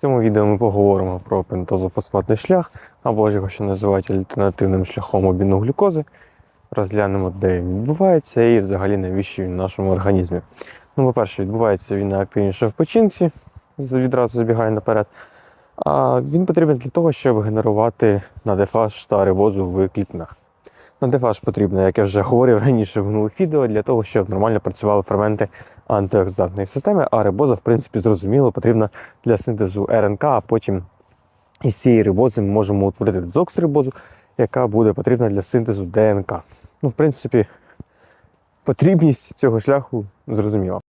Цьому відео ми поговоримо про пентозофосфатний шлях, або ж його ще називають альтернативним шляхом обміну глюкози. Розглянемо, де він відбувається і взагалі навіщо він в нашому організмі. Ну, по-перше, відбувається він найактивніше в печінці, відразу забігає наперед. А він потрібен для того, щоб генерувати надефаж та рибозу в клітинах. Надефаж потрібно, як я вже говорив раніше в минулих відео, для того, щоб нормально працювали ферменти антиоксидантної системи, а рибоза, в принципі, зрозуміло, потрібна для синтезу РНК, а потім із цієї рибози ми можемо утворити дезоксирибозу, яка буде потрібна для синтезу ДНК. Ну, в принципі, потрібність цього шляху зрозуміла.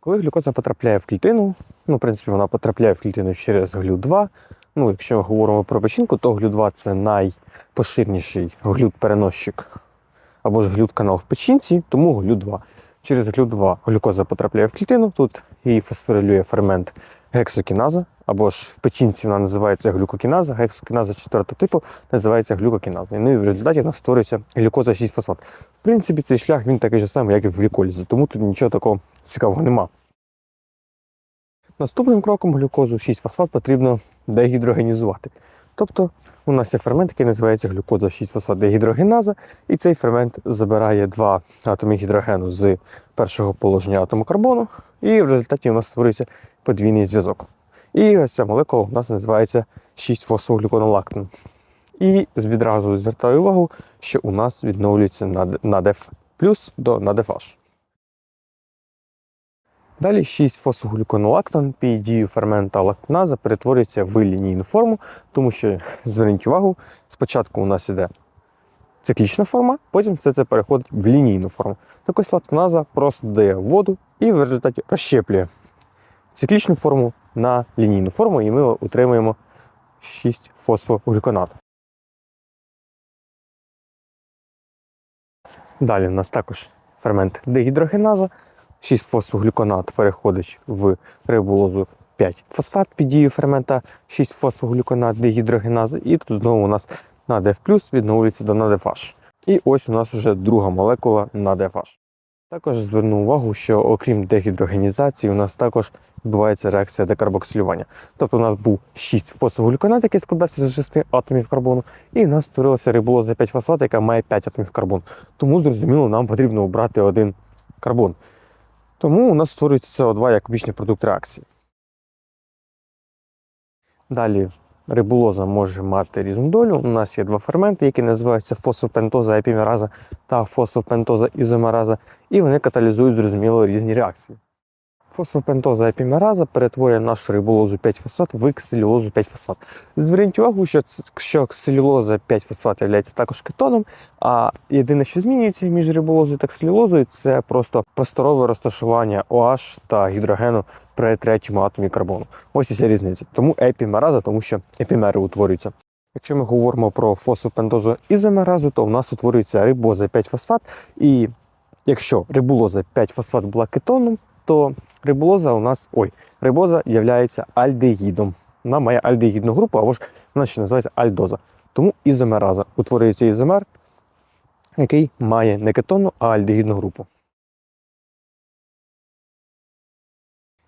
Коли глюкоза потрапляє в клітину, ну, в принципі, вона потрапляє в клітину через глю-2. Ну, якщо ми говоримо про печінку, то глю-2 це найпоширеніший глют-переносчик або ж глют-канал в печінці, тому глю-2. Через глю-2 глюкоза потрапляє в клітину, тут її фосфорилює фермент гексокіназа, або ж в печінці вона називається глюкокіназа, гексокіназа четвертого типу називається глюкокіназа. Ну і в результаті у нас створюється глюкоза 6-фосфат. В принципі, цей шлях він такий же самий, як і в гліколізі, тому тут нічого такого цікавого нема. Наступним кроком глюкозу 6-фосфат потрібно дегідрогенізувати. Тобто у нас є фермент, який називається глюкоза 6-фосфат дегідрогеназа, і цей фермент забирає два атоми гідрогену з першого положення атому карбону, і в результаті у нас створюється подвійний зв'язок. І ось ця молекула у нас називається 6-фосфоглюконолактин. І відразу звертаю увагу, що у нас відновлюється надеф плюс до надефаж. Далі 6-фосфоглюконолактан під дією фермента лактиназа перетворюється в лінійну форму, тому що зверніть увагу, спочатку у нас іде циклічна форма, потім все це переходить в лінійну форму. Так ось лактиназа просто додає воду і в результаті розщеплює циклічну форму на лінійну форму, і ми отримуємо 6-фосфоглюконат. Далі у нас також фермент дегідрогеназа. 6-фосфоглюконат переходить в рибулозу 5-фосфат під дією фермента 6-фосфоглюконат дегідрогенази. І тут знову у нас надеф плюс відновлюється до надефаж. І ось у нас вже друга молекула надефаж. Також зверну увагу, що окрім дегідрогенізації, у нас також відбувається реакція декарбоксилювання. Тобто у нас був 6 фосфоглюконат, який складався з 6 атомів карбону, і у нас створилася рибулоза 5 фосфат, яка має 5 атомів карбону. Тому, зрозуміло, нам потрібно обрати один карбон. Тому у нас створюється СО2 як побічний продукт реакції. Далі рибулоза може мати різну долю. У нас є два ферменти, які називаються фосфопентоза епімераза та фосфопентоза ізомераза, і вони каталізують зрозуміло різні реакції. Фосфопентоза епімераза перетворює нашу рибулозу 5-фосфат в ксилюлозу 5-фосфат. Зверніть увагу, що, що ксилюлоза 5-фосфат є також кетоном, а єдине, що змінюється між рибулозою та ксилюлозою, це просто просторове розташування OH та гідрогену при третьому атомі карбону. Ось і вся різниця. Тому епімераза, тому що епімери утворюються. Якщо ми говоримо про фосфопентозу ізомеразу, то в нас утворюється рибоза 5-фосфат. І якщо рибулоза 5-фосфат була кетоном, то рибулоза у нас ой, рибоза є альдегідом. Вона має альдегідну групу, або ж вона ще називається альдоза. Тому ізомераза. Утворюється ізомер, який має не кетонну, а альдегідну групу.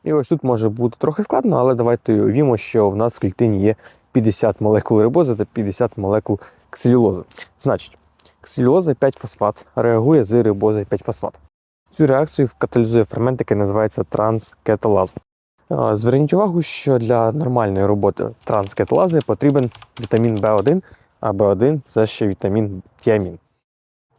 І ось тут може бути трохи складно, але давайте уявімо, що в нас в клітині є 50 молекул рибози та 50 молекул ксилюлози. Значить, ксилюлоза 5-фосфат реагує з рибозою 5-фосфат. Цю реакцію каталізує фермент, який називається транскеталаза. Зверніть увагу, що для нормальної роботи транскеталази потрібен вітамін В1, а В1 це ще вітамін тіамін.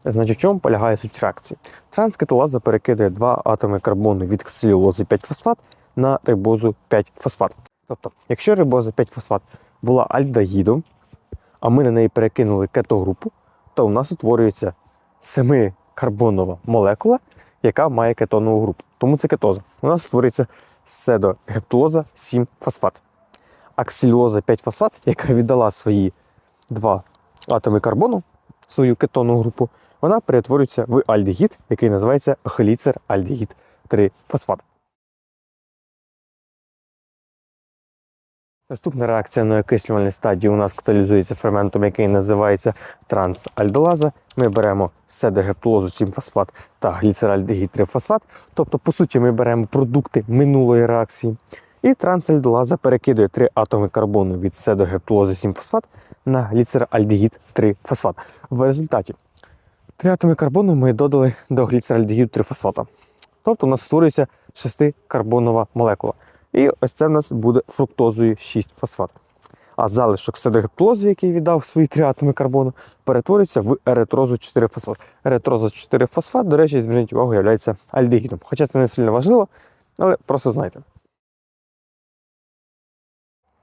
Значить, в чому полягає суть реакції? Транскеталаза перекидає два атоми карбону від ксилюлози 5-фосфат на рибозу 5-фосфат. Тобто, якщо рибоза 5-фосфат була альдегідом, а ми на неї перекинули кетогрупу, то у нас утворюється 7-карбонова молекула, яка має кетонову групу. Тому це кетоза. У нас створюється седогептулоза 7-фосфат. Аксиліоза 5-фосфат, яка віддала свої два атоми карбону, свою кетонну групу, вона перетворюється в альдегід, який називається гліцер альдегід 3 фосфат. Наступна реакція на окислювальній стадії у нас каталізується ферментом, який називається трансальдолаза. Ми беремо седогептулозу 7-фосфат та гліцеральдегід 3-фосфат. Тобто, по суті, ми беремо продукти минулої реакції. І трансальдолаза перекидує три атоми карбону від седогептулози 7-фосфат на гліцеральдегід 3-фосфат. В результаті три атоми карбону ми додали до гліцеральдегіду 3-фосфата. Тобто у нас створюється шестикарбонова молекула. І ось це в нас буде фруктозою 6-фосфат. А залишок седогептулози, який віддав свої три атоми карбону, перетворюється в еритрозу 4-фосфат. Еритроза 4-фосфат, до речі, зверніть увагу, є альдегідом. Хоча це не сильно важливо, але просто знайте.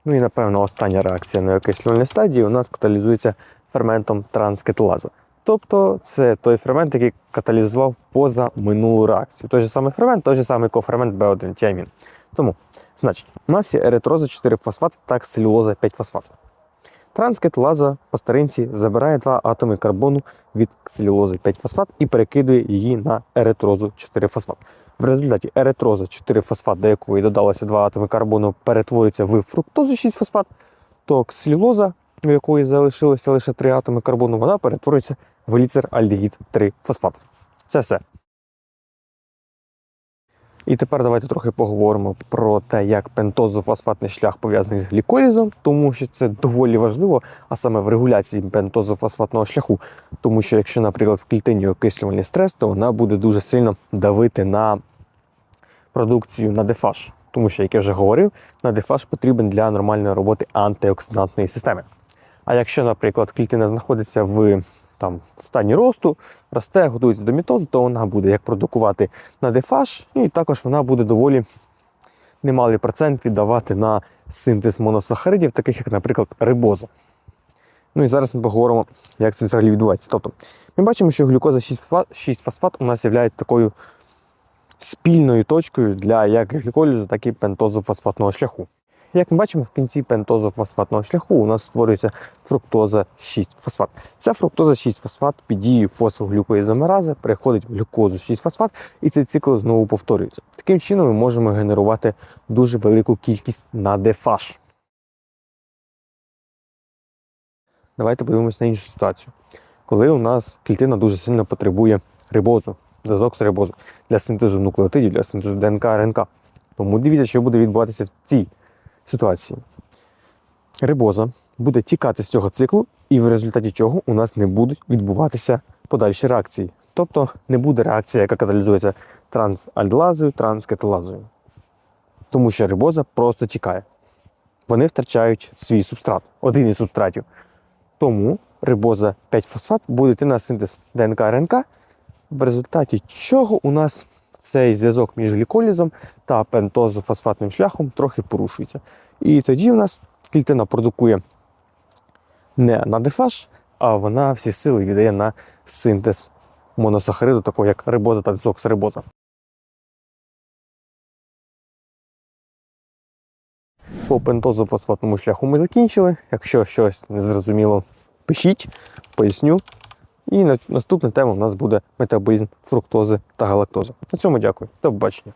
Ну і напевно остання реакція на окислювальній стадії у нас каталізується ферментом транскетилаза. Тобто це той фермент, який каталізував поза минулу реакцію. Той же самий фермент, той же самий кофермент B1 тіамін. Тому, значить, у нас є еритроза 4-фосфат та ксилюлоза 5-фосфат. Транскетилаза по старинці забирає два атоми карбону від ксилюлози 5-фосфат і перекидує її на еритрозу 4-фосфат. В результаті еритроза 4-фосфат, до якої додалося два атоми карбону, перетворюється в фруктозу 6-фосфат, то ксилюлоза, у якої залишилося лише три атоми карбону, вона перетворюється в гліцеральдегід 3-фосфат. Це все. І тепер давайте трохи поговоримо про те, як пентозофосфатний шлях пов'язаний з гліколізом, тому що це доволі важливо, а саме в регуляції пентозофосфатного шляху. Тому що якщо, наприклад, в клітині окислювальний стрес, то вона буде дуже сильно давити на продукцію на дефаш. Тому що, як я вже говорив, на дефаш потрібен для нормальної роботи антиоксидантної системи. А якщо, наприклад, клітина знаходиться в там, в стані росту, росте, готується до мітозу, то вона буде як продукувати на дефаш, і також вона буде доволі немалий процент віддавати на синтез моносахаридів, таких як, наприклад, рибоза. Ну і зараз ми поговоримо, як це взагалі відбувається. Тобто, ми бачимо, що глюкоза 6-фосфат у нас є такою спільною точкою для як гліколізу, так і пентозофосфатного шляху. Як ми бачимо, в кінці пентозофосфатного шляху у нас створюється фруктоза 6-фосфат. Ця фруктоза 6-фосфат під дією фосфоглюкоізомерази переходить в глюкозу 6-фосфат, і цей цикл знову повторюється. Таким чином ми можемо генерувати дуже велику кількість на дефаш. Давайте подивимося на іншу ситуацію. Коли у нас клітина дуже сильно потребує рибозу, дезоксирибозу для синтезу нуклеотидів, для синтезу ДНК РНК. Тому дивіться, що буде відбуватися в цій ситуації. Рибоза буде тікати з цього циклу, і в результаті чого у нас не будуть відбуватися подальші реакції. Тобто не буде реакція, яка каталізується трансальдолазою, транскетилазою. Тому що рибоза просто тікає. Вони втрачають свій субстрат, один із субстратів. Тому рибоза 5-фосфат буде йти на синтез ДНК РНК, в результаті чого у нас цей зв'язок між гліколізом та пентозофосфатним шляхом трохи порушується. І тоді у нас клітина продукує не на дефаш, а вона всі сили віддає на синтез моносахариду, такого як рибоза та дезоксирибоза. По пентозофосфатному шляху ми закінчили. Якщо щось незрозуміло, пишіть, поясню. І наступна тема у нас буде метаболізм фруктози та галактози. На цьому дякую. До побачення.